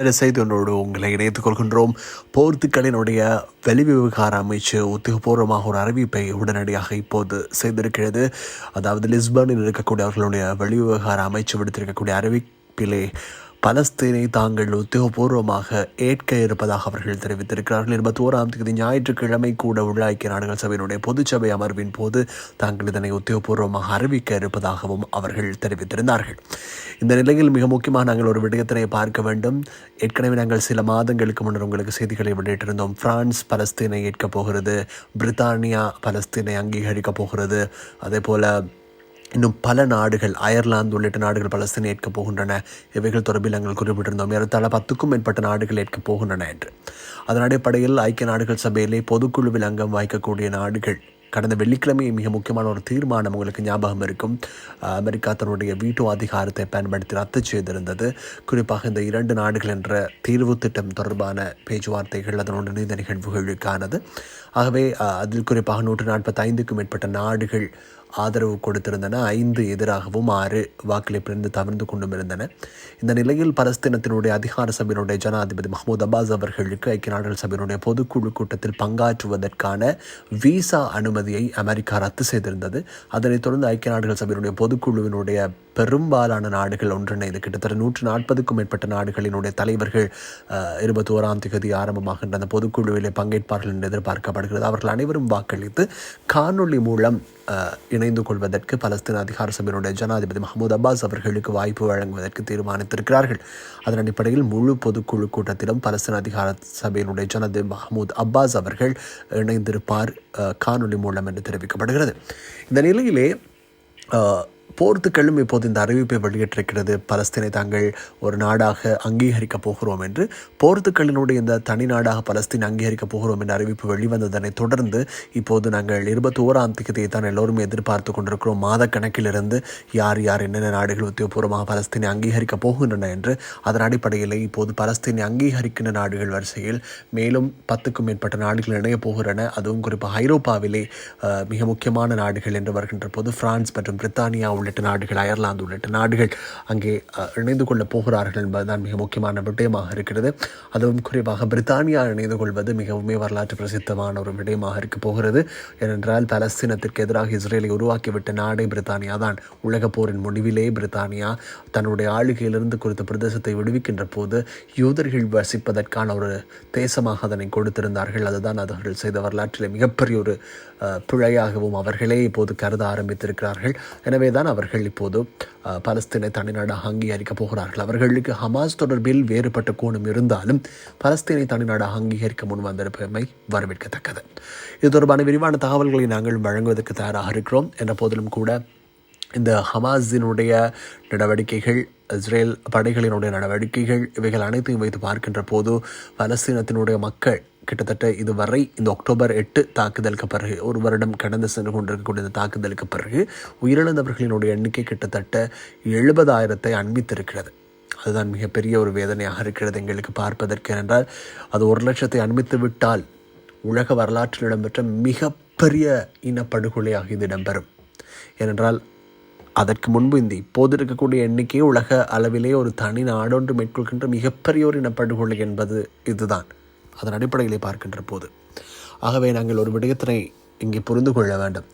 இந்த செய்தி ஒன்றோடு உங்களை இணைத்துக் கொள்கின்றோம். போர்த்துக்கலினுடைய வெளிவிவகார அமைச்சு உத்தியோகபூர்வமாக ஒரு அறிவிப்பை உடனடியாக இப்போது செய்திருக்கிறது. அதாவது லிஸ்பனில் இருக்கக்கூடிய அவர்களுடைய வெளிவிவகார அமைச்சு விடுத்திருக்கக்கூடிய அறிவிப்பிலே பலஸ்தீனை தாங்கள் உத்தியோகபூர்வமாக ஏற்க இருப்பதாக அவர்கள் தெரிவித்திருக்கிறார்கள். இருபத்தி ஓராம் தேதி ஞாயிற்றுக்கிழமை கூட உள்ள ஐக்கிய நாடுகள் சபையினுடைய பொதுச்சபை அமர்வின் போது தாங்கள் இதனை உத்தியோகபூர்வமாக அறிவிக்க இருப்பதாகவும் அவர்கள் தெரிவித்திருந்தார்கள். இந்த நிலையில் மிக முக்கியமாக நாங்கள் ஒரு விடயத்தினை பார்க்க வேண்டும். ஏற்கனவே நாங்கள் சில மாதங்களுக்கு முன்னர் உங்களுக்கு செய்திகளை வெளியிட்டிருந்தோம். பிரான்ஸ் பலஸ்தீனை ஏற்கப் போகிறது. பிரித்தானியா பலஸ்தீனை அங்கீகரிக்கப் போகிறது. அதே போல் இன்னும் பல நாடுகள் அயர்லாந்து உள்ளிட்ட நாடுகள் பலஸ்தீனை ஏற்கப் போகின்றன. இவைகள் தொடர்பில் நாங்கள் குறிப்பிட்டிருந்தோம். ஏறத்தாழ பத்துக்கும் மேற்பட்ட நாடுகள் ஏற்கப் போகின்றன என்று. அதன் அடிப்படையில் ஐக்கிய நாடுகள் சபையிலே பொதுக்குழுவில் அங்கம் வகிக்கக்கூடிய நாடுகள் கடந்த வெள்ளிக்கிழமை மிக முக்கியமான ஒரு தீர்மானம் உங்களுக்கு ஞாபகம் இருக்கும். அமெரிக்கா தன்னுடைய வீட்டோ அதிகாரத்தை பயன்படுத்தி ரத்து செய்திருந்தது. குறிப்பாக இந்த இரண்டு நாடுகள் என்ற தீர்வு திட்டம் தொடர்பான பேச்சுவார்த்தைகள் அதனுடைய நீத நிகழ்வுகளுக்கானது ஆகவே அதில் குறிப்பாக நூற்று நாற்பத்தி ஐந்துக்கும் மேற்பட்ட நாடுகள் ஆதரவு கொடுத்திருந்தன. ஐந்து எதிராகவும் ஆறு வாக்களிப்பிலிருந்து தவிர்த்து கொண்டும் இருந்தன. இந்த நிலையில் பலஸ்தீனத்தினுடைய அதிகார சபையினுடைய ஜனாதிபதி மஹமூத் அப்பாஸ் அவர்களுக்கு ஐக்கிய நாடுகள் சபையினுடைய பொதுக்குழு கூட்டத்தில் பங்காற்றுவதற்கான விசா அனுமதியை அமெரிக்கா ரத்து செய்திருந்தது. அதனைத் தொடர்ந்து ஐக்கிய நாடுகள் சபையினுடைய பொதுக்குழுவினுடைய பெரும்பாலான நாடுகள் ஒன்றிணைந்து கிட்டத்தட்ட நூற்று நாற்பதுக்கும் மேற்பட்ட நாடுகளினுடைய தலைவர்கள் இருபத்தி ஓராம் தேதி ஆரம்பமாகின்ற அந்த பொதுக்குழுவிலே பங்கேற்பார்கள் என்று எதிர்பார்க்கப்படுகிறது. அவர்கள் அனைவரும் வாக்களித்து காணொலி மூலம் இணைந்து கொள்வதற்கு பலஸ்தீன அதிகார சபையினுடைய ஜனாதிபதி மஹமூத் அப்பாஸ் அவர்களுக்கு வாய்ப்பு வழங்குவதற்கு தீர்மானித்திருக்கிறார்கள். அதன் அடிப்படையில் முழு பொதுக்குழு கூட்டத்திலும் பலஸ்தீன அதிகார சபையினுடைய ஜனாதிபதி மஹமூத் அப்பாஸ் அவர்கள் இணைந்திருப்பார் காணொலி மூலம் என்று தெரிவிக்கப்படுகிறது. இந்த நிலையிலே போர்த்துக்கல்லும் இப்போது இந்த அறிவிப்பை வெளியிட்டிருக்கிறது. பலஸ்தீனை தாங்கள் ஒரு நாடாக அங்கீகரிக்கப் போகிறோம் என்று போர்த்துக்கல்லினுடைய இந்த தனி நாடாக பலஸ்தீன் அங்கீகரிக்க போகிறோம் என்ற அறிவிப்பு வெளிவந்ததனை தொடர்ந்து இப்போது நாங்கள் இருபத்தி ஓராம் தேதியை தான் எல்லோருமே எதிர்பார்த்து கொண்டிருக்கிறோம். மாத கணக்கிலிருந்து யார் யார் என்னென்ன நாடுகள் உத்தியோகபூர்வமாக பலஸ்தீனை அங்கீகரிக்க போகின்றன என்று அதன் அடிப்படையில் இப்போது பலஸ்தீனை அங்கீகரிக்கின்ற நாடுகள் வரிசையில் மேலும் பத்துக்கும் மேற்பட்ட நாடுகள் இணைய போகின்றன. அதுவும் குறிப்பாக ஐரோப்பாவிலே மிக முக்கியமான நாடுகள் என்று வருகின்ற போது பிரான்ஸ் மற்றும் பிரித்தானியா உள்ள உள்ளிட்ட நாடுகள் அயர்லாந்து உள்ளிட்ட நாடுகள் அங்கே இணைந்து கொள்ளப் போகிறார்கள் என்பதுதான் மிக முக்கியமான விடயமாக இருக்கிறது. அதுவும் குறிப்பாக பிரித்தானியா இணைந்து கொள்வது மிகவுமே வரலாற்று பிரசித்தமான ஒரு விடயமாக இருக்க போகிறது. ஏனென்றால் பலஸ்தீனத்திற்கு எதிராக இஸ்ரேலை உருவாக்கிவிட்ட நாடே பிரித்தானியா தான். உலகப் போரின் முடிவிலே பிரித்தானியா தன்னுடைய ஆளுகையிலிருந்து குறித்த பிரதேசத்தை விடுவிக்கின்ற போது யூதர்கள் வசிப்பதற்கான ஒரு தேசமாக அதனை கொடுத்திருந்தார்கள். அதுதான் அவர்கள் செய்த வரலாற்றிலே மிகப்பெரிய ஒரு பிழையாகவும் அவர்களே இப்போது கருத ஆரம்பித்திருக்கிறார்கள். எனவே தான் அவர்கள் இப்போது பலஸ்தீனை தனிநாடாக அங்கீகரிக்கப் போகிறார்கள். அவர்களுக்கு ஹமாஸ் தொடர்பில் வேறுபட்ட கோணம் இருந்தாலும் பலஸ்தீனை தனிநாடாக அங்கீகரிக்க முன் வந்திருப்பமை வரவேற்கத்தக்கது. இது தொடர்பான விரிவான தகவல்களை நாங்கள் வழங்குவதற்கு தயாராக இருக்கிறோம். என்ற போதிலும் கூட இந்த ஹமாஸினுடைய நடவடிக்கைகள் இஸ்ரேல் படைகளினுடைய நடவடிக்கைகள் இவைகள் அனைத்தையும் வைத்து பார்க்கின்ற போது பலஸ்தீனத்தினுடைய மக்கள் கிட்டத்தட்ட இதுவரை இந்த அக்டோபர் எட்டு தாக்குதலுக்கு பிறகு ஒரு வருடம் கடந்து சென்று கொண்டிருக்கக்கூடிய இந்த தாக்குதலுக்கு பிறகு உயிரிழந்தவர்களினுடைய எண்ணிக்கை கிட்டத்தட்ட எழுபதாயிரத்தை அண்மித்திருக்கிறது. அதுதான் மிகப்பெரிய ஒரு வேதனையாக இருக்கிறது எங்களுக்கு பார்ப்பதற்கு என்றால் அது ஒரு லட்சத்தை அண்மித்து விட்டால் உலக வரலாற்றில் இடம்பெற்ற மிகப்பெரிய இனப்படுகொலையாக இது இடம்பெறும். ஏனென்றால் அதற்கு முன்பு இந்த இப்போது இருக்கக்கூடிய எண்ணிக்கையே உலக அளவிலே ஒரு தனி நாடொன்று மேற்கொள்கின்ற மிகப்பெரிய ஒரு இனப்படுகொலை என்பது இதுதான். அதன் அடிப்படையிலே பார்க்கின்ற போது. ஆகவே நாங்கள் ஒரு விடயத்தினை இங்கே புரிந்து கொள்ள வேண்டும்.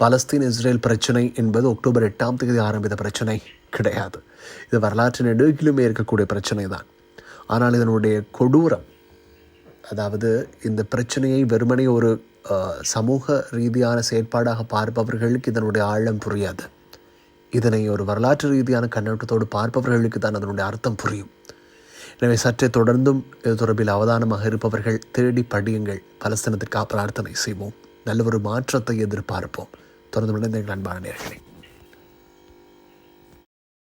பலஸ்தீன் இஸ்ரேல் பிரச்சனை என்பது அக்டோபர் எட்டாம் தேதி ஆரம்பித்த பிரச்சனை கிடையாது. இது வரலாற்று நெடுகிலுமே இருக்கக்கூடிய பிரச்சனை தான் ஆனால் இதனுடைய கொடூரம் அதாவது இந்த பிரச்சனையை வெறுமனே ஒரு சமூக ரீதியான செயற்பாடாக பார்ப்பவர்களுக்கு இதனுடைய ஆழம் புரியாது. இதனை ஒரு வரலாற்று ரீதியான கண்ணோட்டத்தோடு பார்ப்பவர்களுக்கு தான் அதனுடைய அர்த்தம் புரியும். எனவே சற்றே தொடர்ந்தும் இது தொடர்பில் அவதானமாக இருப்பவர்கள் தேடி படியுங்கள். பலஸ்தீனத்திற்கு பிரார்த்தனை செய்வோம். நல்ல ஒரு மாற்றத்தை எதிர்பார்ப்போம். தொடர்ந்து விழுந்த அன்பான நேர்களை